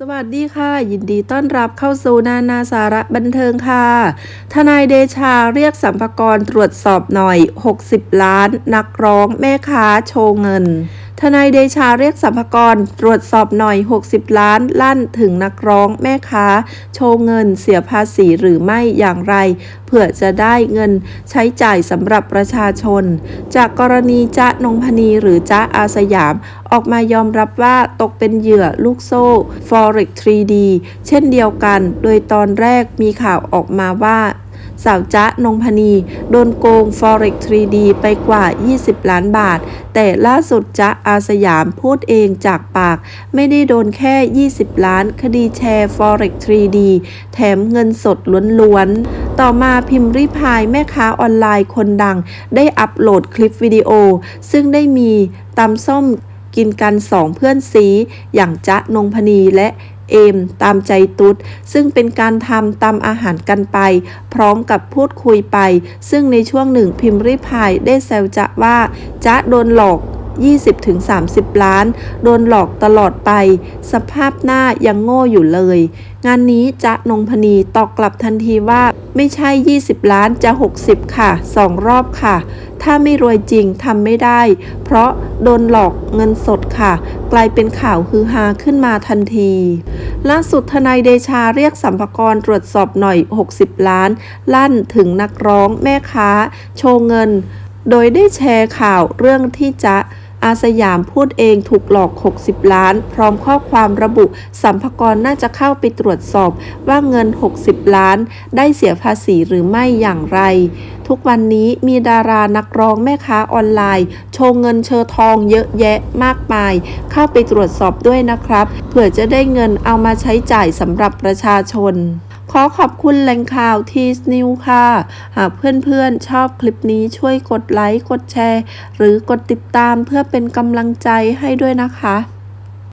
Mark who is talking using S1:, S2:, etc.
S1: สวัสดีค่ะ ยินดีต้อนรับเข้าสู่นานาสาระบันเทิงค่ะ ทนายเดชาเรียกสัมภากรตรวจสอบหน่อย 60 ล้าน นักร้องแม่ค้าโชว์เงิน ทนายเดชาเรียกสัมภากรตรวจสอบหน่อย 60 ล้านลั่นถึงนักร้องแม่ค้า โชว์เงินเสียภาษีหรือไม่อย่างไร เพื่อจะได้เงินใช้จ่ายสำหรับประชาชน จากกรณีจ๊ะนงพนีหรือจ๊ะอาสยาม ออกมายอมรับว่าตกเป็นเหยื่อลูกโซ่ Forex 3D เช่นเดียวกัน โดยตอนแรกมีข่าวออกมาว่า สาวจ๊ะนงพนี โดนโกง Forex 3D ไปกว่า 20 ล้านบาท แต่ล่าสุดจ๊ะอาสยามพูดเองจากปาก ไม่ได้โดนแค่ 20 ล้าน คดีแชร์ Forex 3D แถมเงินสดล้วนๆ ต่อมาพิมพ์ริพายแม่ค้าออนไลน์คนดัง ได้อัปโหลดคลิปวิดีโอ ซึ่งได้มีตำส้มกินกันสองเพื่อนซีอย่างจ๊ะนงพนีและ เอม ตามใจตุ๊ด ซึ่งเป็นการทำตามอาหารกันไป พร้อมกับพูดคุยไป ซึ่งในช่วงหนึ่งพิมพ์ริพายได้แซวจะว่าจะโดนหลอก 20-30 ล้าน โดนหลอกตลอดไป สภาพหน้ายังโง่อยู่เลย งานนี้จ๊ะนงพนีตอบกลับทันทีว่าไม่ใช่ 20 ล้านจะ 60 ค่ะ 2 รอบค่ะ ถ้าไม่รวยจริงทำไม่ได้ เพราะโดนหลอกเงินสดค่ะ กลายเป็นข่าวฮือฮาขึ้นมาทันที ล่าสุดทนายเดชาเรียกสัมภากรตรวจสอบหน่อย 60 ล้าน ลั่นถึงนักร้องแม่ค้า โชว์เงิน โดยได้แชร์ข่าวเรื่องที่จะ อาสยามพูดเองถูกหลอก 60 ล้าน พร้อมข้อความระบุสัมภากรน่าจะเข้าไปตรวจสอบว่าเงิน 60 ล้าน ได้เสียภาษีหรือไม่อย่างไร ทุกวันนี้มีดารานักร้องแม่ค้าออนไลน์ โชว์เงินเชอทองเยอะแยะมากมาย เข้าไปตรวจสอบด้วยนะครับ เผื่อจะได้เงินเอามาใช้จ่ายสำหรับประชาชน อขอบคุณแหล่งข่าวทีสนิวค่ะ หากเพื่อนๆชอบคลิปนี้ช่วยกดไลค์ กดแชร์ หรือกดติดตามเพื่อเป็นกำลังใจให้ด้วยนะคะ